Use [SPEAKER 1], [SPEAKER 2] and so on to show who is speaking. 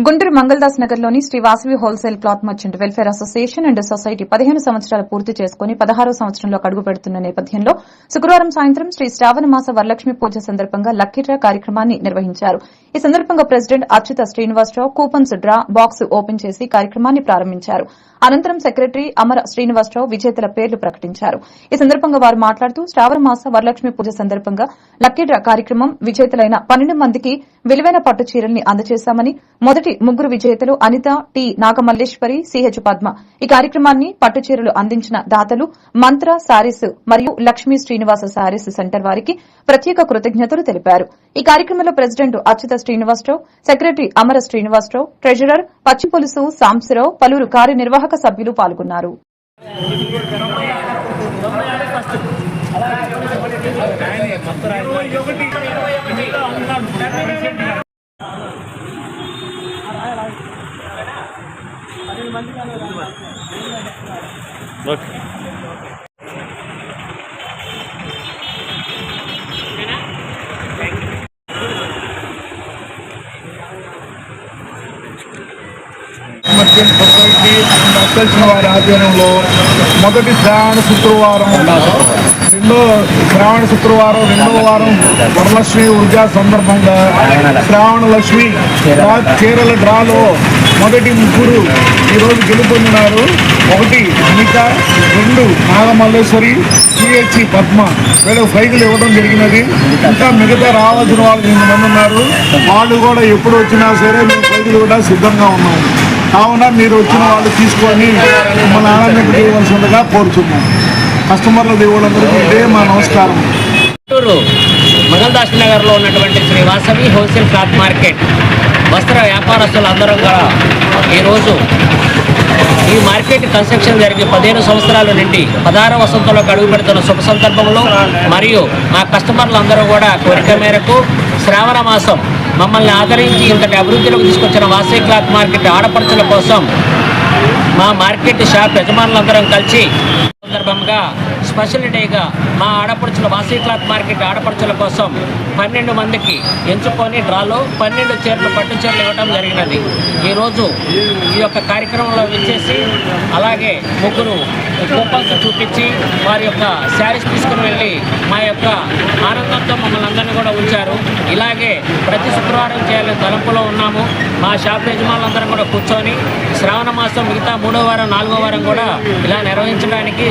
[SPEAKER 1] గుంటూరు మంగళదాస్ నగర్లోని Sri Vasavi wholesale cloth merchant welfare association and society పదిహేను సంవత్సరాలు పూర్తి చేసుకుని పదహారో సంవత్సరంలో అడుగు పెడుతున్న నేపథ్యంలో శుక్రవారం సాయంత్రం శ్రీ శ్రావణ మాస వరలక్ష్మి పూజ సందర్భంగా లక్కీ డ్రా కార్యక్రమాన్ని నిర్వహించారు. ఈ సందర్భంగా president Achyuta Srinivasarao coupons draw box open చేసి కార్యక్రమాన్ని ప్రారంభించారు. అనంతరం సెక్రటరీ అమర శ్రీనివాసరావు విజేతల పేర్లు ప్రకటించారు. ఈ సందర్భంగా వారు మాట్లాడుతూ శ్రావణ మాస వరలక్ష్మి పూజ సందర్భంగా లక్కీ డ్రా కార్యక్రమం విజేతలైన పన్నెండు మందికి విలువైన పట్టు చీరల్ని అందజేశామని మొదటి ముగ్గురు విజేతలు అనిత టి నాగమల్లేశ్వరి సిహెచ్ పద్మ. ఈ కార్యక్రమాన్ని పట్టుచీరలు అందించిన దాతలు మంత్ర శారీస్ మరియు లక్ష్మీ శ్రీనివాస శారీస్ సెంటర్ వారికి ప్రత్యేక కృతజ్ఞతలు తెలిపారు. ఈ కార్యక్రమంలో president Achyuta Srinivasarao secretary Amara Srinivasarao treasurer Pachchipulusu Samsirao పలువురు కార్యనిర్వాహక సభ్యులు పాల్గొన్నారు.
[SPEAKER 2] మర్చెంట్ సొసైటీ వారి ఆధ్వర్యంలో మొదటి శ్రావణ శుక్రవారం రెండో శ్రావణ శుక్రవారం రెండవ వారం వరలక్ష్మి ఉర్జా సందర్భంగా శ్రావణ లక్ష్మి కేరళ డ్రాలో మొదటి ముగ్గురు ఈరోజు గెలుపొందినారు. ఒకటి అనిత రెండు నాగమల్లేశ్వరి సిహెచ్సి పద్మ. వీళ్ళకి ఫైజులు ఇవ్వడం జరిగినది. ఇంకా మిగతా రావాల్సిన వాళ్ళు ఎనిమిది మంది ఉన్నారు. వాళ్ళు కూడా ఎప్పుడు వచ్చినా సరే మేము ఫైజులు కూడా సిద్ధంగా ఉన్నాము కావున మీరు వచ్చిన వాళ్ళు తీసుకొని మిమ్మల్ని ఆనందం ఇవ్వాల్సిందిగా కోరుచున్నాం. కస్టమర్ల దేవుళ్ళందరికీ ఇదే మా నమస్కారం.
[SPEAKER 3] గుంటూరు మంగళదాస్ నగర్లో ఉన్నటువంటి Shri Vasavi wholesale cloth market. వస్త్ర వ్యాపారస్తులు అందరం కూడా ఈరోజు ఈ మార్కెట్ కన్స్ట్రక్షన్ జరిగి పదిహేను సంవత్సరాల నుండి పదహారు వసంతంలో అడుగు పెడుతున్న శుభ సందర్భంలో మరియు మా కస్టమర్లు అందరూ కూడా కోరిక మేరకు శ్రావణ మాసం మమ్మల్ని ఆదరించి ఇంతటి అభివృద్ధిలోకి తీసుకొచ్చిన వాసవి క్లాత్ మార్కెట్ ఆడపడుతుల కోసం మా మార్కెట్ షాప్ యజమానులందరం కలిసి భాగంగా స్పెషల్ డేగా మా ఆడపడుచుల వాసీ క్లాత్ మార్కెట్ ఆడపడుచుల కోసం పన్నెండు మందికి ఎంచుకొని డ్రాలో పన్నెండు చీరలు పట్టు చీరలు ఇవ్వడం జరిగినది. ఈరోజు ఈ యొక్క కార్యక్రమంలో విచ్చేసి అలాగే ముగ్గురు కూపన్స్ చూపించి వారి యొక్క శారీస్ తీసుకుని వెళ్ళి మా యొక్క ఆనందంతో మమ్మల్ని అందరినీ కూడా ఉంచారు. ఇలాగే ప్రతి శుక్రవారం చేయాలని తలంపులో ఉన్నాము. మా షాప్ యజమానులందరం కూడా కూర్చొని శ్రావణ మాసం మిగతా మూడో వారం నాలుగో వారం కూడా ఇలా నిర్వహించడానికి